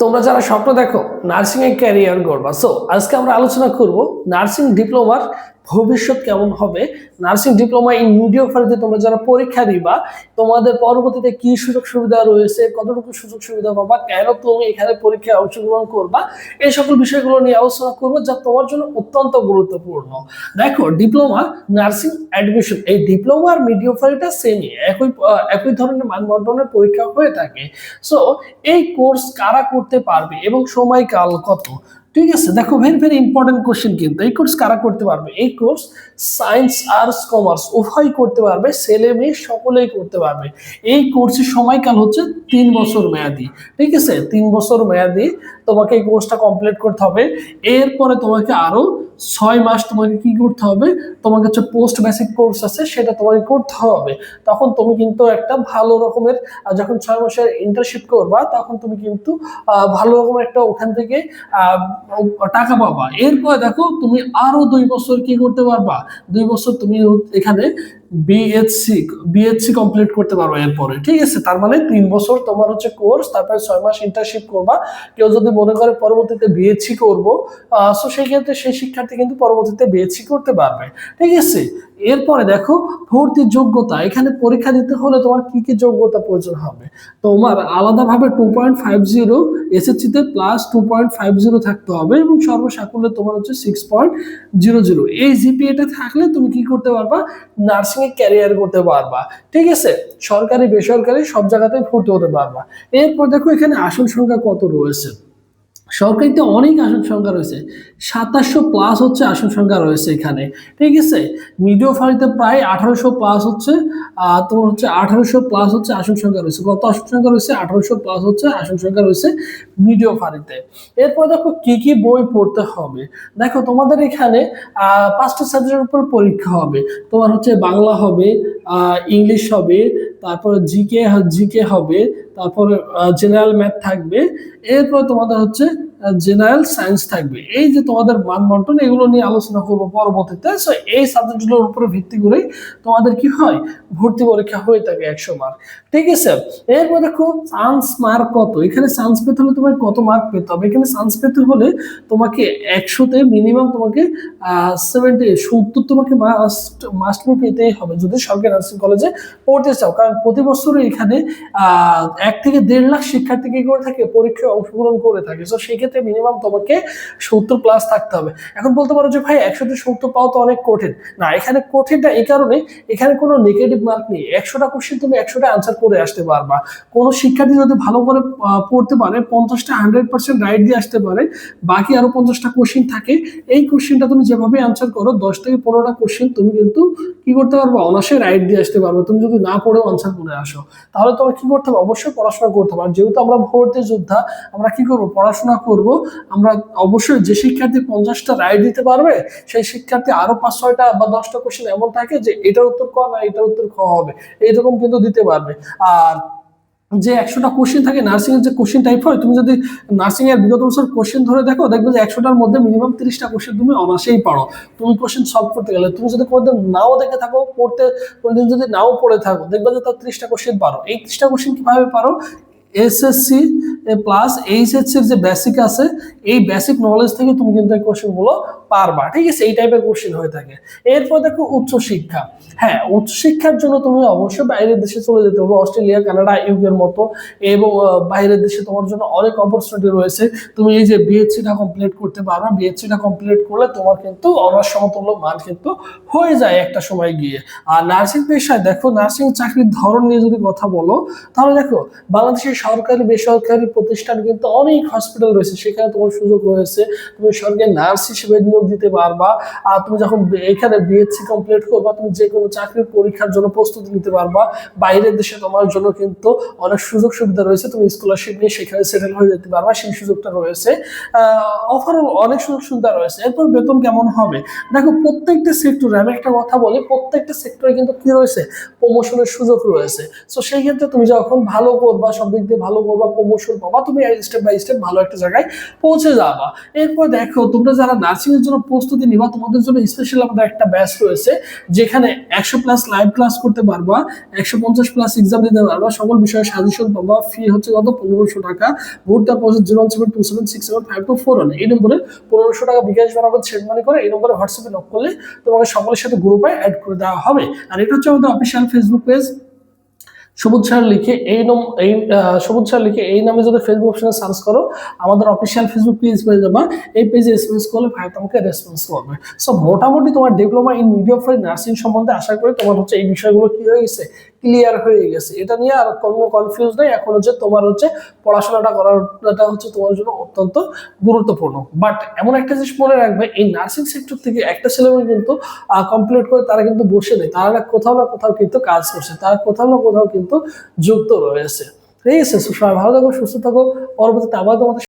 তোমরা যারা স্বপ্ন দেখো নার্সিং এ ক্যারিয়ার গড়বা। সো আজকে আমরা আলোচনা করব নার্সিং ডিপ্লোমার ভবিষ্যৎ কেমন হবে? নার্সিং ডিপ্লোমা ইন মিডিওফারিতে তোমরা যারা পরীক্ষা দিবা, তোমাদের পরবর্তীতে কি সুযোগ সুবিধা রয়েছে, কতটুকু সুযোগ সুবিধা পাবা, কেন তুমি এখানে পরীক্ষায় অংশগ্রহণ করবা, এই সকল বিষয়গুলো নিয়ে আলোচনা করব যা তোমার জন্য অত্যন্ত গুরুত্বপূর্ণ। দেখো, ডিপ্লোমা, নার্সিং, অ্যাডমিশন, এই ডিপ্লোমা আর মিডিওফারিটা সেমই একই একই ধরনের মানবন্টনের পরীক্ষা হয়ে থাকে। সো এই কোর্স কারা করতে পারবে এবং সময়কাল কত? ঠিক আছে? দেখো ভেরি ভেরি ইম্পর্টেন্ট কোশ্চেন কিন্তু। এই কোর্স কারা করতে পারবে? এই কোর্স সায়েন্স আর্টস কমার্স উভয় করতে পারবে, ছেলে মেয়ে সকলেই করতে পারবে। এই কোর্সের সময়কাল হচ্ছে তিন বছর মেয়াদি, ঠিক আছে? তিন বছর মেয়াদি তোমাকে এই কোর্সটা কমপ্লিট করতে হবে। এরপরে তোমাকে আরও ছয় মাস তোমাকে কি করতে হবে? তোমাকে হচ্ছে পোস্ট বেসিক কোর্স আছে, সেটা তোমাকে করতে হবে। তখন তুমি কিন্তু একটা ভালো রকমের যখন ছয় মাসের ইন্টার্নশিপ করবা, তখন তুমি কিন্তু ভালো রকমের একটা ওখান থেকে টাকা পাবা। এরপর দেখো, তুমি আরও দুই বছর কি করতে পারবা? দুই বছর তুমি এখানে বিএসসি বিএসসি কমপ্লিট করতে পারো এরপরে, ঠিক আছে? তার মানে তিন বছর তোমার হচ্ছে কোর্স তারপরে ছয় মাস ইন্টার্নশিপ করবা। কেউ যদি মনে করে পরবর্তীতে বিএসসি করব সো সেই ক্ষেত্রে সেই শিক্ষার্থী কিন্তু পরবর্তীতে বিএসসি করতে পারবে, ঠিক আছে? এরপরে দেখো, ভর্তির যোগ্যতা, এখানে পরীক্ষা দিতে হলে তোমার কি কি যোগ্যতা প্রয়োজন হবে? তোমার আলাদাভাবে টু পয়েন্ট ফাইভ জিরো এসএসসিতে plus two point five zero থাকতে হবে এবং সর্বসাকুল্যে তোমার হচ্ছে সিক্স পয়েন্ট জিরো জিরো এই জিপিএটা থাকলে তুমি কি করতে পারবা? নার্সিং এ ক্যারিয়ার করতে পারবা। ঠিক আছে? সরকারি, বেসরকারি সব জায়গাতে ভর্তি হতে পারবা। এরপর দেখো এখানে আসন সংখ্যা কত রয়েছে? সরকারিতে অনেক আসন সংখ্যা রয়েছে। সাতাশশো প্লাস হচ্ছে আসন সংখ্যা রয়েছে এখানে। ঠিক আছে? মিডিও ফারিতে প্রায় আঠারোশো প্লাস হচ্ছে তোমার হচ্ছে আঠারোশো প্লাস হচ্ছে আসন সংখ্যা রয়েছে। কত আসন সংখ্যা রয়েছে? আঠারোশো প্লাস হচ্ছে আসন সংখ্যা রয়েছে মিডিও ফারিতে এরপর দেখো কি কি বই পড়তে হবে। দেখো তোমাদের এখানে পাঁচটা সাবজেক্টের উপর পরীক্ষা হবে। তোমার হচ্ছে বাংলা হবে ইংলিশ হবে তারপর জিকে জিকে হবে তারপর জেনারেল ম্যাথ থাকবে। এরপর তোমাদের হচ্ছে জেনারেল সায়েন্স থাকবে। এই যে তোমাদের মানবন্টন, এগুলো নিয়ে আলোচনা করব পরবর্তীতে। সো এই সাবজেক্টগুলোর উপরে ভিত্তি করেই তোমাদের কি হয়? ভর্তি পরীক্ষা হয়ে থাকে একশো মার্ক ঠিক আছে? এরপর দেখো চান্স মার্ক কত? এখানে চান্স পেতে হলে তোমার কত মার্ক পেতে হবে? এখানে চান্স পেতে হলে তোমাকে একশোতে মিনিমাম তোমাকে সেভেন্টি সত্তর তোমাকে মাস্ট মাস্ট পেতেই হবে যদি সরকারি নার্সিং কলেজে পড়তে চাও। কারণ প্রতি বছরই এখানে এক থেকে দেড় লাখ শিক্ষার্থী কি করে থাকে? পরীক্ষায় অংশগ্রহণ করে থাকে। তো সেক্ষেত্রে মিনিমাম তোমাকে সত্তর প্লাস থাকতে হবে। এখন বলতে পারো যে, ভাই, একশোতে সত্তর পাওয়া তো অনেক কঠিন। না, এখানে কঠিনটা এই কারণে এখানে কোনো নেগেটিভ মার্ক নেই। একশোটা কোশ্চেন তুমি একশোটা আনসার করে আসতে পারবা। কোনো শিক্ষার্থী যদি ভালো করে পড়তে পারে, পঞ্চাশটা হান্ড্রেড পার্সেন্ট রাইট দিয়ে আসতে পারে, বাকি আরও পঞ্চাশটা কোশ্চেন থাকে, এই কোশ্চেনটা তুমি যেভাবে আনসার করো, দশ থেকে পনেরোটা কোশ্চেন তুমি কিন্তু কি করতে পারব? অনার্সে রাইট দিয়ে আসতে পারবে। তুমি যদি না পড়েও আনসার করে আসো, তাহলে তোমার কি করতে হবে? অবশ্যই পড়াশোনা করতে আর যেহেতু আমরা ভর্তি যোদ্ধা, আমরা কি করব? পড়াশোনা করব। আমরা অবশ্যই যে শিক্ষার্থী পঞ্চাশটা রাইট দিতে পারবে, সেই শিক্ষার্থী আরও পাঁচ, ছয়টা বা দশটা কোশ্চেন এমন থাকে যে এটার উত্তর ক না এটার উত্তর খ হবে। এইরকম কিন্তু দিতে পারবে। আর যে একশোটা কোশ্চেন থাকে নার্সিং এর যে কোশ্চেন টাইপ হয়, তুমি যদি নার্সিং এর বিগত বছর কোশ্চেন ধরে দেখো, দেখবে যে একশোটার মধ্যে মিনিমাম তিরিশটা কোশ্চেন তুমি অনাসেই পারো। তুমি কোশ্চেন সলভ করতে গেলে, তুমি যদি কোনোদিন নাও দেখে থাকো, পড়তে, কোনোদিন যদি নাও পড়ে থাকো, দেখবে যে তার ত্রিশটা কোশ্চেন পারো। এই ত্রিশটা কোশ্চেন কীভাবে পারো? এসএসসি প্লাস এইচএসসি এর যে বেসিক আছে, এই বেসিক নলেজ থেকে তুমি কিন্তু এই কোশ্চেনগুলো পারবা। ঠিক আছে? এই টাইপের কোশ্চেন হয়ে থাকে। এরপর দেখো উচ্চশিক্ষা হ্যাঁ উচ্চশিক্ষার জন্য তুমি অবশ্যই বাইরের দেশে চলে যেতে হবে। অস্ট্রেলিয়া, কানাডা ইউকের মতো। এবং বাইরের দেশে তোমার জন্য অনেক অপরচুনিটি রয়েছে। তুমি এই যে বিএসসিটা কমপ্লিট করতে পারবা। বিএসসিটা কমপ্লিট করলে তোমার কিন্তু অনার্স সমতুল্য মান কিন্তু হয়ে যায় একটা সময় গিয়ে। আর নার্সিং পেশায় দেখো নার্সিং চাকরির ধরন নিয়ে যদি কথা বলো, তাহলে দেখো, বাংলাদেশের সরকারি, বেসরকারি প্রতিষ্ঠান কিন্তু অনেক হসপিটাল রয়েছে। সেখানে তোমার সুযোগ রয়েছে। তুমি সরকারি নার্স হিসেবে নিয়োগ দিতে পারবা। আর তুমি যখন এখানে বিএসসি কমপ্লিট করবা, তুমি যে কোনো চাকরির পরীক্ষার জন্য প্রস্তুতি নিতে পারবা। বাইরের দেশে তোমার জন্য কিন্তু অনেক সুযোগ সুবিধা রয়েছে। তুমি স্কলারশিপ নিয়ে সেখানে সেটেল হয়ে যেতে পারবা, সেই সুযোগটা রয়েছে। ওভারঅল অনেক সুযোগ সুবিধা রয়েছে। এরপর বেতন কেমন হবে? দেখো, প্রত্যেকটা সেক্টরে আমি একটা কথা বলি, প্রত্যেকটা সেক্টরে কিন্তু কি রয়েছে? প্রমোশনের সুযোগ রয়েছে। তো সেই ক্ষেত্রে তুমি যখন ভালো করবা, সব দিক দিয়ে ভালো করবা প্রমোশন পাবা, তুমি স্টেপ বাই স্টেপ ভালো একটা জায়গায় পৌঁছে যাবা। এরপর দেখো, তোমরা যারা নার্সিং এর জন্য প্রস্তুতি নিবা, তোমাদের জন্য স্পেশাল আমাদের একটা ব্যাচ রয়েছে, যেখানে একশো প্লাস লাইভ ক্লাস করতে পারবা, একশো পঞ্চাশ প্লাস এক্সাম দিতে পারবা, সকল বিষয়ে সাজেশন পাবা ফি হচ্ছে কত? পনেরোশো টাকা। ভোটটা পৌঁছে zero one seven two seven six seven five two four one এই নম্বরে পনেরোশো টাকা বিকাশ বানাবে সেন্ড মানি করে, এই নম্বরে হোয়াটসঅ্যাপে নক করলে তোমাকে সকলের সাথে গ্রুপে অ্যাড করে দেওয়া হবে। আর এটা হচ্ছে আমাদের অফিসিয়াল ফেসবুক পেজ সবুজ সার লিখে এই নম, এই সবুজ স্যার লিখে এই নামে যদি ফেসবুক অপশনে সার্চ করো, আমাদের অফিসিয়াল ফেসবুক পেজ পেয়ে যাবা। এই পেজে এসএমএস করলে ভাই তোমাকে রেসপন্স করবে। সো মোটামুটি তোমার diploma in media for nursing সম্বন্ধে আশা করি তোমার হচ্ছে এই বিষয়গুলো কি হয়ে গেছে। ক্লিয়ার হয়ে গেছে। এটা নিয়ে আর কোনো কনফিউজ নেই। এখন হচ্ছে তোমার হচ্ছে পড়াশোনাটা করাটা হচ্ছে তোমার জন্য অত্যন্ত গুরুত্বপূর্ণ। বাট এমন একটা জিনিস মনে রাখবে, এই নার্সিং সেক্টর থেকে একটা ছেলেমেয়ে কিন্তু কমপ্লিট করে তারা কিন্তু বসে নেই। তারা কোথাও না কোথাও কিন্তু কাজ করছে। তারা কোথাও না কোথাও কিন্তু যুক্ত রয়েছে। ঠিক আছে? সবাই ভালো থাকো, সুস্থ থাকো। পরবর্তীতে আবার তোমাদের